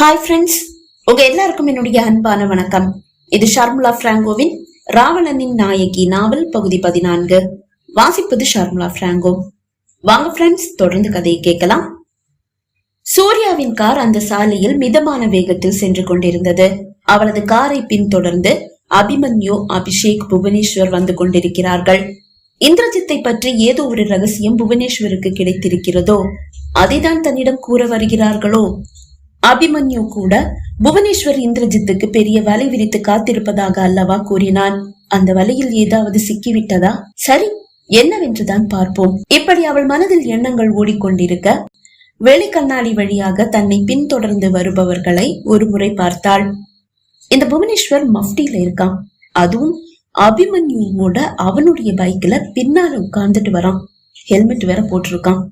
Hi friends உங்க எல்லாருக்கும் என்னுடைய அன்பான வணக்கம். இது ஷர்முலா பிராங்கோவின் ராவணனின் நாயகி நாவல் பகுதி பதினான்கு. வாசிப்பது ஷர்முலா பிராங்கோ. வாங்க ஃப்ரெண்ட்ஸ் தொடர்ந்து கதையை கேட்கலாம். சூர்யாவின் கார் அந்த சாலையில் மிதமான வேகத்தில் சென்று கொண்டிருந்தது. அவளது காரை பின்தொடர்ந்து அபிமன்யு அபிஷேக் புவனேஸ்வர் வந்து கொண்டிருக்கிறார்கள். இந்திரஜித்தை பற்றி ஏதோ ஒரு ரகசியம் புவனேஸ்வருக்கு கிடைத்திருக்கிறதோ அதைதான் தன்னிடம் கூற வருகிறார்களோ? அபிமன்யு கூட புவனேஸ்வர் இந்திரஜித்துக்கு பெரிய வலை விரித்து காத்திருப்பதாக அல்லவா கூறினான். அந்த வலையில் ஏதாவது சிக்கிவிட்டதா? சரி என்னவென்றுதான் பார்ப்போம். இப்படி அவள் மனதில் எண்ணங்கள் ஓடிக்கொண்டிருக்க வெளிக்கண்ணாடி வழியாக தன்னை பின்தொடர்ந்து வருபவர்களை ஒரு முறை பார்த்தாள். இந்த புவனேஸ்வர் மஃப்டியில இருக்கான். அதுவும் அபிமன்யுவோட அவனுடைய பைக்ல பின்னால உட்கார்ந்துட்டு வரான். ஹெல்மெட் வேற போட்டிருக்கான்.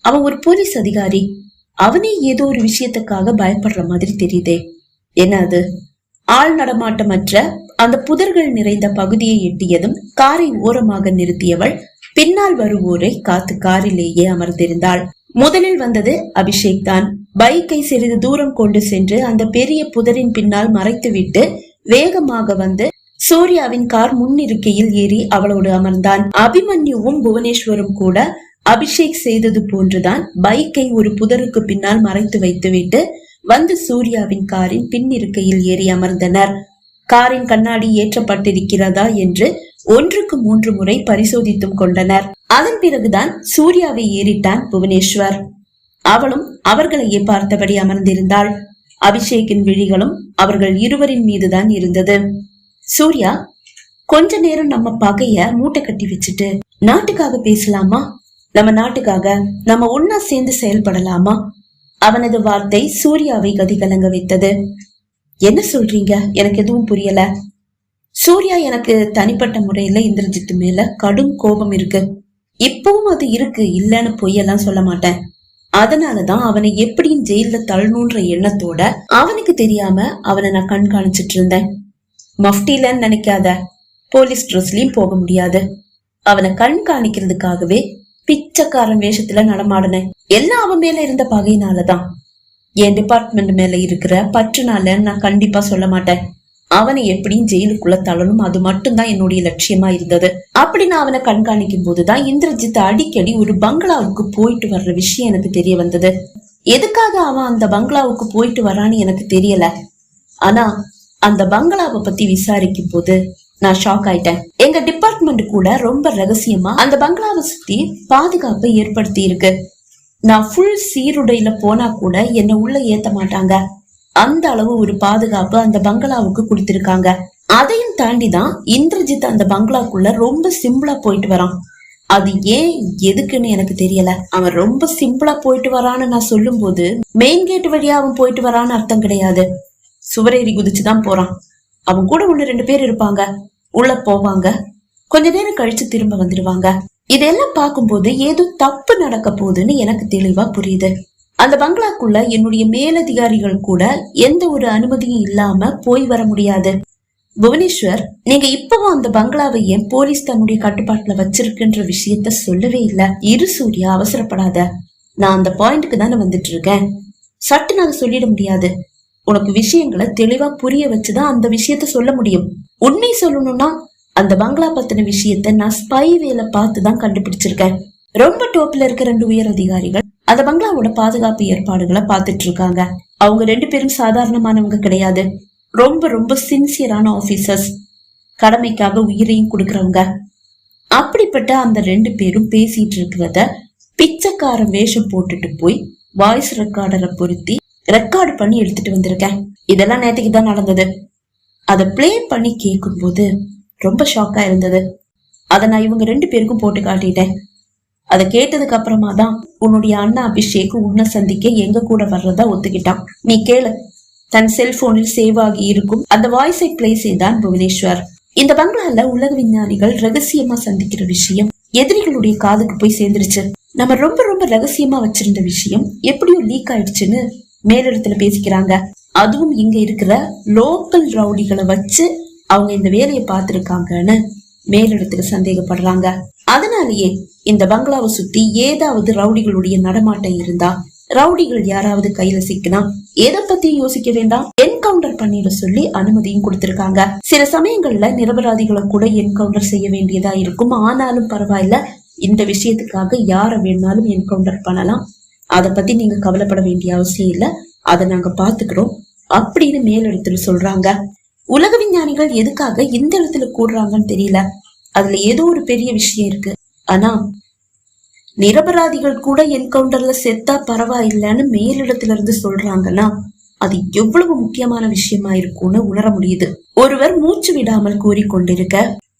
அவன் ஒரு போலீஸ் அதிகாரி. அவனே ஏதோ ஒரு விஷயத்துக்காக பயப்படுற மாதிரி தெரியுதே. என்ன அது ஆள் நடமாட்டமற்ற அந்த புதர்கள் நிறைந்த பகுதியை எட்டியதும் காரை ஓரமாக நிறுத்தியவள் பின்னால் வருவோரை காத்து காரிலேயே அமர்ந்திருந்தாள். முதலில் வந்தது அபிஷேக் தான் பைக்கை சிறிது தூரம் கொண்டு சென்று அந்த பெரிய புதரின் பின்னால் மறைத்துவிட்டு வேகமாக வந்து சூர்யாவின் கார் முன்னிருக்கையில் ஏறி அவளோடு அமர்ந்தான். அபிமன்யுவும் புவனேஸ்வரும் கூட அபிஷேக் செய்தது போன்றுதான் பைக்கை ஒரு புதருக்கு பின்னால் மறைத்து வைத்துவிட்டு வந்து சூர்யாவின் காரின் பின் இருக்கையில் ஏறி அமர்ந்தனர். காரின் கண்ணாடி ஏற்றப்பட்டிருக்கிறதா என்று ஒன்றுக்கு மூன்று முறை பரிசோதித்தும் கொண்டனர். அதன் பிறகுதான் சூர்யாவை ஏறிட்டான் புவனேஸ்வர். அவளும் அவர்களையே பார்த்தபடி அமர்ந்திருந்தாள். அபிஷேக்கின் விழிகளும் அவர்கள் இருவரின் மீதுதான் இருந்தது. சூர்யா கொஞ்ச நேரம் நம்ம பகைய மூட்டை கட்டி வச்சுட்டு நாட்டுக்காக பேசலாமா? நம்ம நாட்டுக்காக நம்ம ஒன்னா சேர்ந்து செயல்படலாமா? அவனது வார்த்தை சூர்யாவை கதிகலங்க வைத்தது. என்ன சொல்றீங்க? எனக்கு எதுவும் புரியல. சூர்யா எனக்கு தனிப்பட்ட முறையில இந்திரஜித்து மேல கடும் கோபம் இருக்கு. இப்பவும் அது இருக்கு இல்லன்னு பொய்யெல்லாம் சொல்ல மாட்டேன். அதனாலதான் அவனை எப்படியும் ஜெயில தள்ளணுன்ற எண்ணத்தோட அவனுக்கு தெரியாம அவனை நான் கண்காணிச்சிட்டு இருந்தேன். மஃப்டிலன்னு நினைக்காத. போலீஸ் ட்ரெஸ்லயும் போக முடியாது. அவனை கண்காணிக்கிறதுக்காகவே பிச்சைக்காரன் வேஷத்துல நடமாடினேன். எல்லாம் அவன் மேல இருந்த பகையினாலதான். என் டிபார்ட்மெண்ட் மேல இருக்கிற பற்றுனால நான் கண்டிப்பா சொல்ல மாட்டேன். அவனை எப்படியும் ஜெயிலுக்குள்ள தள்ளணும் அது மட்டும்தான் என்னுடைய லட்சியமா இருந்தது. அப்படி நான் அவனை கண்காணிக்கும் போதுதான் இந்திரஜித் அடிக்கடி ஒரு பங்களாவுக்கு போயிட்டு வர்ற விஷயம் எனக்கு தெரிய வந்தது. எதுக்காக அவன் அந்த பங்களாவுக்கு போயிட்டு வரான்னு எனக்கு தெரியல. ஆனா அந்த பங்களாவை பத்தி விசாரிக்கும் போது நான் ஷாக் ஆயிட்டேன். எங்க டிபார்ட்மெண்ட் கூட ரொம்ப ரகசியமா அந்த பங்களாவை சுத்தி பாதுகாப்பை ஏற்படுத்தி இருக்கு. நான் ஃபுல் சீருடையில போனா கூட என்ன உள்ள ஏத்த மாட்டாங்க. அந்த அளவு ஒரு பாதுகாப்பு அந்த பங்களாவுக்கு கொடுத்திருக்காங்க. அதையும் தாண்டி தான் இந்திரஜித் அந்த பங்களாக்குள்ள ரொம்ப சிம்பிளா போயிட்டு வரான். அது ஏன் எதுக்குன்னு எனக்கு தெரியல. அவன் ரொம்ப சிம்பிளா போயிட்டு வரான்னு நான் சொல்லும் போது மெயின் கேட் வழியா அவன் போயிட்டு வரான்னு அர்த்தம் கிடையாது. சுவரேறி குதிச்சுதான் போறான். அவங்க கூட ஒண்ணு ரெண்டு பேர் இருப்பாங்க. உள்ள போவாங்க. கொஞ்ச நேரம் கழிச்சு திரும்ப வந்துடுவாங்க இதெல்லாம் பார்க்கும்போது ஏதோ தப்பு நடக்க போகுதுன்னு எனக்கு தெளிவா புரியுது. அந்த பங்களாக்குள்ள என்னுடைய மேலதிகாரிகள் கூட எந்த ஒரு அனுமதியும் இல்லாம போய் வர முடியாது. புவனேஸ்வர் நீங்க இப்பவும் அந்த பங்களாவை ஏன் போலீஸ் தன்னுடைய கட்டுப்பாட்டுல வச்சிருக்குன்ற விஷயத்த சொல்லவே இல்ல. இரு சூர்யா அவசரப்படாத. நான் அந்த பாயிண்ட்க்கு தானே வந்துட்டு இருக்கேன். சட்டு நாங்க சொல்லிட முடியாது. உனக்கு விஷயங்களை தெளிவா புரிய வச்சுதான் அந்த விஷயத்த சொல்ல முடியும். உண்மை சொல்லணும்னா அந்த பங்களா பத்தின விஷயத்த நான் ஸ்பை வேல பார்த்து தான் கண்டுபிடிச்சிருக்கேன். ரொம்ப டோப்ல இருக்க ரெண்டு உயர் அதிகாரிகள் அந்த பங்களாவோட பாதுகாப்பு ஏற்பாடுகளை பார்த்துட்டு இருக்காங்க அவங்க ரெண்டு பேரும் சாதாரணமானவங்க கிடையாது. ரொம்ப ரொம்ப சின்சியரான ஆபீசர்ஸ் கடமைக்காக உயிரையும் கொடுக்கறவங்க. அப்படிப்பட்ட அந்த ரெண்டு பேரும் பேசிட்டு இருக்கிறத பிச்சைக்காரன் வேஷம் போட்டுட்டு போய் வாய்ஸ் ரெக்கார்டரை பொருத்தி ரெக்கார்டு பண்ணி எடுத்துட்டு வந்திருக்கேன். இதெல்லாம் நேற்றுக்கு தான் நடந்தது. அதை ப்ளே பண்ணி கேட்கும்போது ரொம்ப ஷாக்கா இருந்தது. அதை நான் இவங்க ரெண்டு பேருக்கும் போட்டு காட்டிட்டேன். அதை கேட்டதுக்கு அப்புறமா தான் உன்னுடைய அண்ணா அபிஷேக் உன்னை சந்திக்க எங்க கூட வர்றதா ஒத்துக்கிட்டான். நீ கேளு. தன் செல்போனில் சேவ் ஆகி இருக்கும் அந்த வாய்ஸை பிளே செய்தான் புவனேஸ்வர். இந்த பங்களால உலக விஞ்ஞானிகள் ரகசியமா சந்திக்கிற விஷயம் எதிரிகளுடைய காதுக்கு போய் சேர்ந்துருச்சு. நம்ம ரொம்ப ரொம்ப ரகசியமா வச்சிருந்த விஷயம் எப்படியும் லீக் ஆயிடுச்சுன்னு மேலிடத்துல பேசிக்கிறாங்க. அதுவும் இங்க இருக்கிற லோக்கல் ரவுடிகளை வச்சு அவங்க இந்த வேலையை பார்த்திருக்காங்கன்னு மேலிடத்துக்கு சந்தேகப்படுறாங்க. அதனாலேயே இந்த பங்களாவை சுத்தி ஏதாவது ரவுடிகளுடைய நடமாட்டம் இருந்தா ரவுடிகள் யாராவது கையில சிக்கினா எதை பத்தியும் யோசிக்க வேண்டாம். என்கவுண்டர் பண்ணிட சொல்லி அனுமதியும் கொடுத்திருக்காங்க. சில சமயங்கள்ல நிரபராதிகளை கூட என்கவுண்டர் செய்ய வேண்டியதா இருக்கும். ஆனாலும் பரவாயில்ல இந்த விஷயத்துக்காக யார வேணாலும் என்கவுண்டர் பண்ணலாம். அத பத்தி நீங்க கவலைப்பட வேண்டிய அவசியம் இல்ல. அதை நாங்க பாத்துக்கிறோம். அப்படின்னு மேலிடத்துல சொல்றாங்க. உலக விஞ்ஞானிகள் எதுக்காக இந்த இடத்துல கூடுறாங்கன்னு தெரியல. அதுல ஏதோ ஒரு பெரிய விஷயம் இருக்கு. ஆனா நிரபராதிகள் கூட என்கவுண்டர்ல செத்தா பரவாயில்லைன்னு மேலிடத்துல இருந்து சொல்றாங்கன்னா அது எவ்வளவு முக்கியமான விஷயமா இருக்கும்னு உணர முடியுது. ஒருவர் மூச்சு விடாமல் கூறிக்கொண்டிருக்க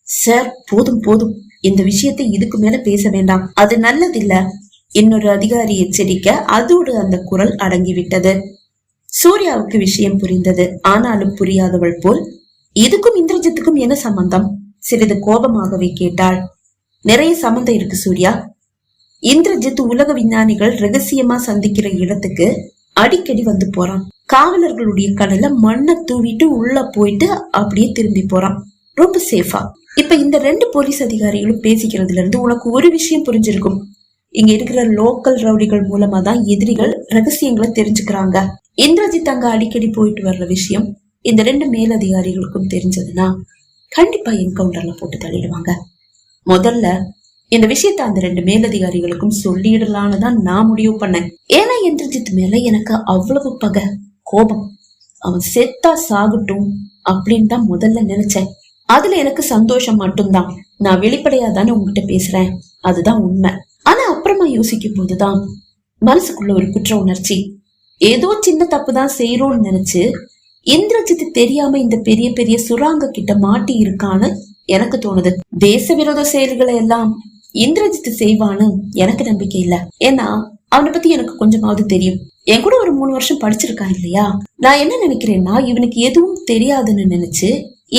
சார் போதும் போதும். இந்த விஷயத்தை இதுக்கு மேல பேச வேண்டாம். அது நல்லதில்ல. இன்னொரு அதிகாரி எச்சரிக்க அதோடு அந்த குரல் அடங்கிவிட்டது. சூர்யாவுக்கு விஷயம் புரிந்தது. ஆனாலும் புரியாதவள் போல் இதுக்கும் இந்திரஜித்துக்கும் என்ன சம்பந்தம்? சிறிது கோபமாகவே கேட்டாள். நிறைய சம்பந்தம் இருக்கு சூர்யா. இந்திரஜித் உலக விஞ்ஞானிகள் ரகசியமா சந்திக்கிற இடத்துக்கு அடிக்கடி வந்து போறான். காவலர்களுடைய கடல மண்ணை தூவிட்டு உள்ள போயிட்டு அப்படியே திரும்பி போறான். ரொம்ப சேஃபா இப்ப இந்த ரெண்டு போலீஸ் அதிகாரிகளும் பேசிக்கிறதுல இருந்து உனக்கு ஒரு விஷயம் புரிஞ்சிருக்கும். இங்க இருக்கிற லோக்கல் ரவுடிகள் மூலமா தான் எதிரிகள் ரகசியங்களை தெரிஞ்சுக்கிறாங்க. இந்திரஜித் அங்க அடிக்கடி போயிட்டு வர்ற விஷயம் இந்த ரெண்டு மேலதிகாரிகளுக்கும் தெரிஞ்சதுன்னா கண்டிப்பா என்கவுண்டர்ல போட்டு தள்ளிடுவாங்க. முதல்ல இந்த விஷயத்த அந்த ரெண்டு மேலதிகாரிகளுக்கும் சொல்லிடலான்னு தான் நான் முடிவு பண்ணேன். ஏன்னா இந்திரஜித் மேல எனக்கு அவ்வளவு பகை கோபம். அவன் செத்தா சாகட்டும் அப்படின்னு தான் முதல்ல நினைச்சேன். அதுல எனக்கு சந்தோஷம் மட்டும்தான். நான் வெளிப்படையா தானே உங்ககிட்ட பேசுறேன். அதுதான் உண்மை. ஆனா ஆழமா யோசிக்கும் போதுதான். மனசுக்குள்ள ஒரு குற்ற உணர்ச்சி. ஏதோ சின்ன தப்பு தான் செய்யறோம்னு நினைச்சு இந்திரஜித்து தெரியாம இந்த பெரிய பெரிய சுராங்க கிட்ட மாட்டி இருக்கான்னு எனக்கு தோணுது. தேச விரோத செயல்களை எல்லாம் இந்திரஜித்து செய்வான்னு எனக்கு நம்பிக்கை இல்ல. ஏன்னா அவனை பத்தி எனக்கு கொஞ்சமாவது தெரியும். என் கூட ஒரு மூணு வருஷம் படிச்சிருக்கான் இல்லையா? நான் என்ன நினைக்கிறேன்னா இவனுக்கு எதுவும் தெரியாதுன்னு நினைச்சு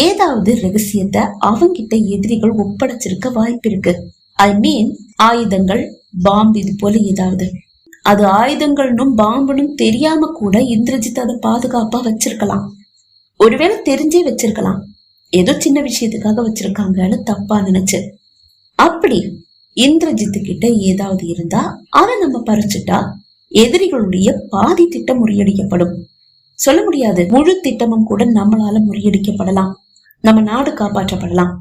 ஏதாவது ரகசியத்தை அவங்கிட்ட எதிரிகள் ஒப்படைச்சிருக்க வாய்ப்பு இருக்கு ஐ மீன் ஆயுதங்கள் பாம்பு இது போல ஏதாவது. அது ஆயுதங்கள்னும் பாம்புனும் தெரியாம கூட இந்திரஜித் அதை பாதுகாப்பா வச்சிருக்கலாம். ஒருவேளை தெரிஞ்சே வச்சிருக்கலாம். ஏதோ சின்ன விஷயத்துக்காக வச்சிருக்காங்கன்னு தப்பா நினைச்சு. அப்படி இந்திரஜித்து கிட்ட ஏதாவது இருந்தா அதை நம்ம பறிச்சுட்டா எதிரிகளுடைய பாதி திட்டம் முறியடிக்கப்படும். சொல்ல முடியாது முழு திட்டமும் கூட நம்மளால முறியடிக்கப்படலாம். நம்ம நாடு காப்பாற்றப்படலாம்.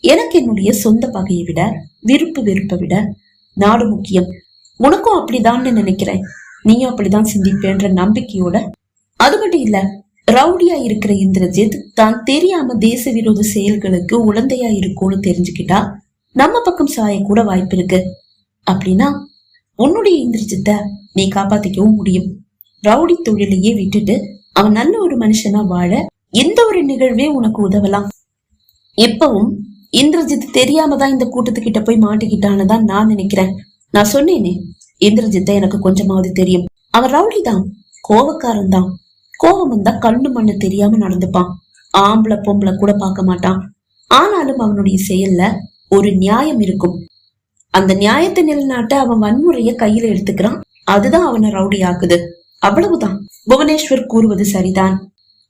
எனக்கு என்னுடைய சொந்த பகையை விட விருப்பு வெறுப்பை விட நாடு முக்கியம். உனக்கும் அப்படிதான்னு நினைக்கிறேன். நீயும் அப்படிதான் சிந்திப்பேன்ற நம்பிக்கையோட அது மட்டும் இல்ல. ரவுடியா இருக்கிற இந்திரஜித் தான் தெரியாம தேச விரோத செயல்களுக்கு உடந்தையா இருக்கும்னு தெரிஞ்சுக்கிட்டா நம்ம பக்கம் சாய கூட வாய்ப்பு இருக்கு. அப்படின்னா உன்னுடைய இந்திரஜித்தை நீ காப்பாத்திக்கவும் முடியும். ரவுடி தொழிலையே விட்டுட்டு அவன் நல்ல ஒரு மனுஷனா வாழ எந்த ஒரு நிகழ்வே உனக்கு உதவலாம். எப்பவும் இந்திரஜித் தெரியாம தான் இந்த கூட்டத்துக்கிட்ட போய் மாட்டிக்கிட்டான்னு தான் நான் நினைக்கிறேன். நான் சொன்னேனே இந்திரஜித்தை எனக்கு கொஞ்சமாவது தெரியும். அவன் ரவுடி தான் கோவக்காரன் தான். கோவம் வந்தா கண்ணு மண்ணு தெரியாம நடந்துப்பான். ஆம்பளை பொம்பளை கூட பார்க்க மாட்டான். ஆனாலும் அவனுடைய செயல்ல ஒரு நியாயம் இருக்கும். அந்த நியாயத்தை நிலைநாட்ட அவன் வன்முறைய கையில எடுத்துக்கிறான். அதுதான் அவனை ரவுடி ஆக்குது. அவ்வளவுதான். புவனேஸ்வர் கூறுவது சரிதான்.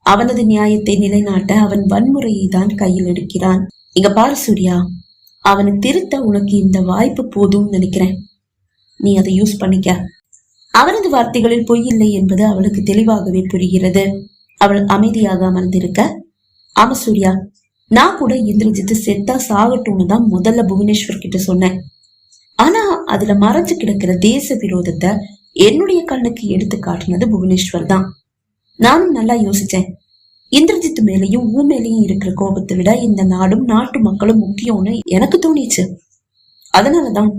அவனது நியாயத்தை நிலைநாட்ட அவன் வன்முறையை தான் கையில் எடுக்கிறான். இங்க பாரு சூர்யா. அவனை திருத்த உனக்கு இந்த வாய்ப்பு போதும்னு நினைக்கிறேன். நீ அதை யூஸ் பண்ணிக்க. அவனது வார்த்தைகளில் பொய் இல்லை என்பது அவளுக்கு தெளிவாகவே புரிகிறது. அவள் அமைதியாக அமர்ந்திருக்க ஆமா சூர்யா நான் கூட இந்திரஜித்து செத்தா சாகட்டும்னு தான் முதல்ல புவனேஸ்வர் கிட்ட சொன்னேன். ஆனா அதுல மறைஞ்சு கிடக்கிற தேச விரோதத்தை என்னுடைய கண்ணுக்கு எடுத்து காட்டினது புவனேஸ்வர் தான். நானும் நல்லா யோசிச்சேன். இந்திரஜித் மேலையும் ஊ மேலையும் இருக்கிற கோபத்தை விட இந்த நாடும் நாட்டு மக்களும் முக்கியம்னு எனக்கு தோணிச்சு. அதனாலதான்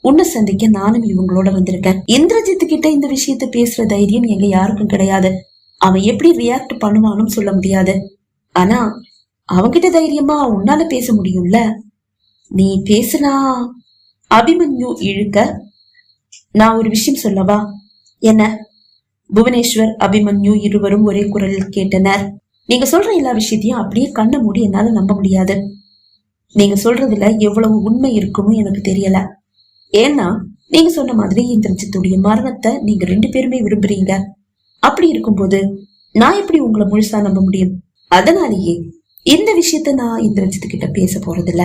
உன்னை சந்திக்க நானும் இவங்களோட வந்திருக்கேன். இந்திரஜித் கிட்ட இந்த விஷயத்த பேசுற தைரியம் எங்க யாருக்கும் கிடையாது. அவன் எப்படி ரியாக்ட் பண்ணுவானும் சொல்ல முடியாது. ஆனா அவன்கிட்ட தைரியமா உன்னால பேச முடியும்ல? நீ பேசுனா அபிமன்யு இழுக்க நான் ஒரு விஷயம் சொல்லவா? என்ன? புவனேஸ்வர் அபிமன்யு இருவரும் ஒரே குரலில் கேட்டனர். நீங்க சொல்ற எல்லா விஷயத்தையும் அப்படியே கண்ண மூடி என்னால நம்ப முடியாது. நீங்க சொல்றதுல எவ்வளவு உண்மை இருக்குன்னு எனக்கு தெரியல. ஏன்னா நீங்க சொன்ன மாதிரி இந்திரஜித்துடைய மரணத்தை நீங்க ரெண்டு பேருமே விரும்புறீங்க. அப்படி இருக்கும்போது நான் எப்படி உங்களை முழுசா நம்ப முடியும்? அதனாலேயே இந்த விஷயத்த நான் இந்திரஜித் கிட்ட பேச போறதில்ல.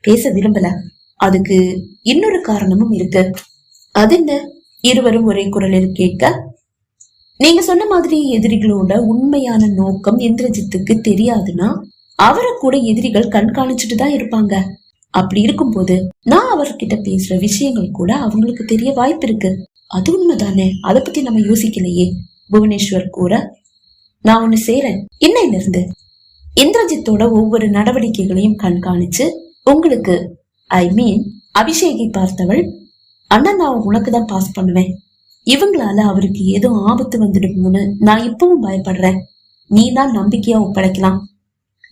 பேச விரும்பல. அதுக்கு இன்னொரு காரணமும் இருக்கு. அது என்ன? இருவரும் ஒரே குரலில் கேட்க நீங்க சொன்ன மாதிரி எதிரிகளோட உண்மையான நோக்கம் இந்திரஜித்துக்கு தெரியாதுன்னா அவரை கூட எதிரிகள் கண்காணிச்சுட்டு தான் இருப்பாங்க. அப்படி இருக்கும்போது நான் அவர்கிட்ட பேசுற விஷயங்கள் கூட அவங்களுக்கு தெரிய வாய்ப்பு இருக்கு. அது உண்மைதானே? அதை பத்தி நம்ம யோசிக்கலையே. புவனேஸ்வர் கூற நான் ஒண்ணு செய்யறேன் இன்னையில இருந்து இந்திரஜித்தோட ஒவ்வொரு நடவடிக்கைகளையும் கண்காணிச்சு உங்களுக்கு ஐ மீன் அபிஷேகை பார்த்தவள் அண்ணன் நான் உனக்கு தான் பாஸ் பண்ணுவேன். இவங்களால அவருக்கு ஏதோ ஆபத்து வந்துடுமோன்னு நான் இப்பவும் பயப்படுறேன். நீ தான் நம்பிக்கையா ஒப்படைக்கலாம்.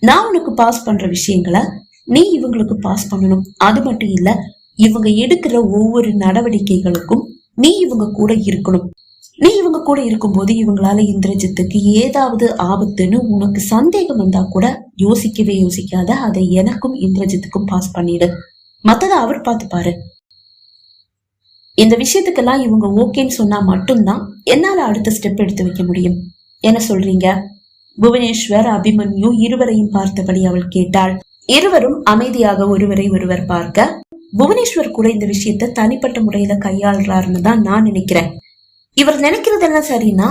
நான் உனக்கு பாஸ் பண்ற விஷயங்களை நீ இவங்களுக்கு பாஸ் பண்ணணும். அது மட்டும் இல்ல இவங்க எடுக்கிற ஒவ்வொரு நடவடிக்கைகளுக்கும் நீ இவங்க கூட இருக்கணும். நீ இவங்க கூட இருக்கும்போது இவங்களால இந்திரஜித்துக்கு ஏதாவது ஆபத்துன்னு உனக்கு சந்தேகம் வந்தா கூட யோசிக்கவே யோசிக்காத அதை எனக்கும் இந்திரஜித்துக்கும் பாஸ் பண்ணிடு. மத்ததை அவர் பார்த்து பாரு இந்த விஷயத்துக்கெல்லாம் இவங்க ஓகேன்னு சொன்னா மட்டும்தான் என்னால அடுத்த ஸ்டெப் எடுத்து வைக்க முடியும். என்ன சொல்றீங்க? புவனேஸ்வர் அபிமன்யு இருவரையும் பார்த்தபடி அவள் கேட்டாள். இருவரும் அமைதியாக ஒருவரை ஒருவர் பார்க்க புவனேஸ்வர் கூட இந்த விஷயத்த தனிப்பட்ட முறையில கையாளுறாருன்னு தான் நான் நினைக்கிறேன். இவர் நினைக்கிறதெல்லாம் சரின்னா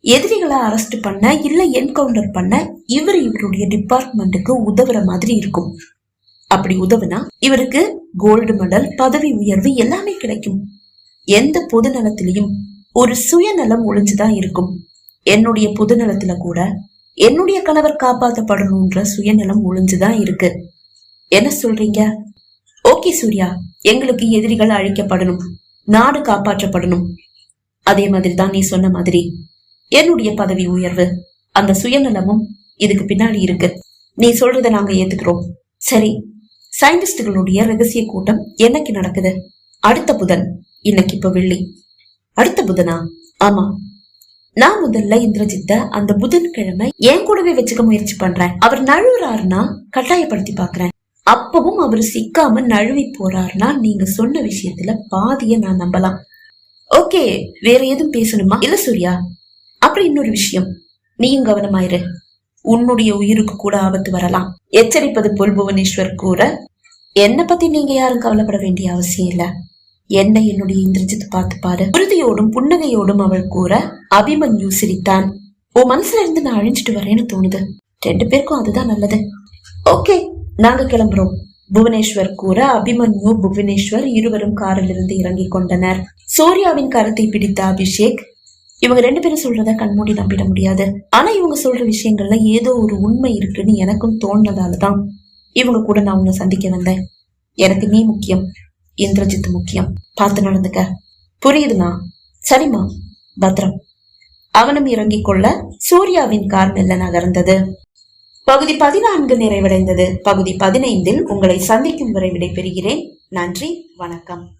எதிரிகளை அரெஸ்ட் பண்ண இல்ல என்கவுண்டர் பண்ண இவர் இவருடைய டிபார்ட்மெண்ட்டுக்கு உதவுற மாதிரி இருக்கும். அப்படி உதவுனா இவருக்கு கோல்டு மெடல் பதவி உயர்வு எல்லாமே கிடைக்கும். எந்த பொது நலத்திலையும் ஒரு சுயநலம் ஒளிஞ்சுதான் இருக்கும். என்னுடைய பொது நலத்துல கூட என்னுடைய கணவர் காப்பாற்றப்படணும்ன்ற சுயநலம் ஒளிஞ்சுதான் இருக்கு. என்ன சொல்றீங்க? ஓகே சூர்யா. எங்களுக்கு எதிரிகள் அழிக்கப்படணும். நாடு காப்பாற்றப்படணும். அதே மாதிரி தான் நீ சொன்ன மாதிரி என்னுடைய பதவி உயர்வு அந்த சுயநலமும் இதுக்கு பின்னாடி இருக்கு. நீ சொல்றத நாங்க ஏத்துக்கிறோம். சரி சயின்டிஸ்டுகளுடைய ரகசிய கூட்டம் என்னைக்கு நடக்குது? அடுத்த புதன். இன்னைக்கு இப்ப வெள்ளி. அடுத்த புதனா? ஆமா. நான் முதல்ல இந்திரஜித்த அந்த புதன்கிழமை என் கூடவே வச்சுக்க முயற்சி பண்றேன். அவர் நழுவுறாருன்னா கட்டாயப்படுத்தி பாக்குறேன். அப்பவும் அவர் சிக்காம நழுவி போறாருன்னா நீங்க சொன்ன விஷயத்துல பாதிய நான் நம்பலாம். ஓகே வேற எதுவும் பேசணுமா? இல்ல சூர்யா அப்புறம் இன்னொரு விஷயம். நீயும் கவனமாயிரு. உன்னுடைய உயிருக்கு கூட ஆபத்து வரலாம். எச்சரிப்பது போல் புவனேஸ்வர் கூற என்ன பத்தி நீங்க யாரும் கவலைப்பட வேண்டிய அவசியம் இல்ல. என்ன என்னுடைய இந்திரஜித் பார்த்து பாரு. உறுதியோடும் புன்னகையோடும் அவள் கூற அபிமன்யு சிரித்தான். உன் மனசுல இருந்து நான் அழிஞ்சிட்டு வரேன்னு தோணுது. ரெண்டு பேருக்கும் அதுதான் நல்லது. ஓகே நாங்க கிளம்புறோம். புவனேஸ்வர் கூற அபிமன்யு புவனேஸ்வர் இருவரும் காரில் இருந்து இறங்கிக் கொண்டனர். சூர்யாவின் கருத்தை பிடித்த அபிஷேக் இவங்க ரெண்டு பேரும் சொல்றத கண்மூடி நம்பிட முடியாது. ஆனா இவங்க சொல்ற விஷயங்கள்ல ஏதோ ஒரு உண்மை இருக்குன்னு எனக்கும் தோணுனதாலதான் இவங்க கூட நான் உன்னை சந்திக்க வந்தேன். எனக்கு நீ முக்கியம். இந்திரஜித் முக்கியம். பார்த்து நடந்துக்க. புரியுதுமா? சரிம்மா. பத்ரம் அவனும் இறங்கிக் கொள்ள சூர்யாவின் கார் மெல்ல நகர்ந்தது. பகுதி பதினான்கு நிறைவடைந்தது. பகுதி பதினைந்தில் உங்களை சந்திக்கும் வரை விடைபெறுகிறேன். நன்றி. வணக்கம்.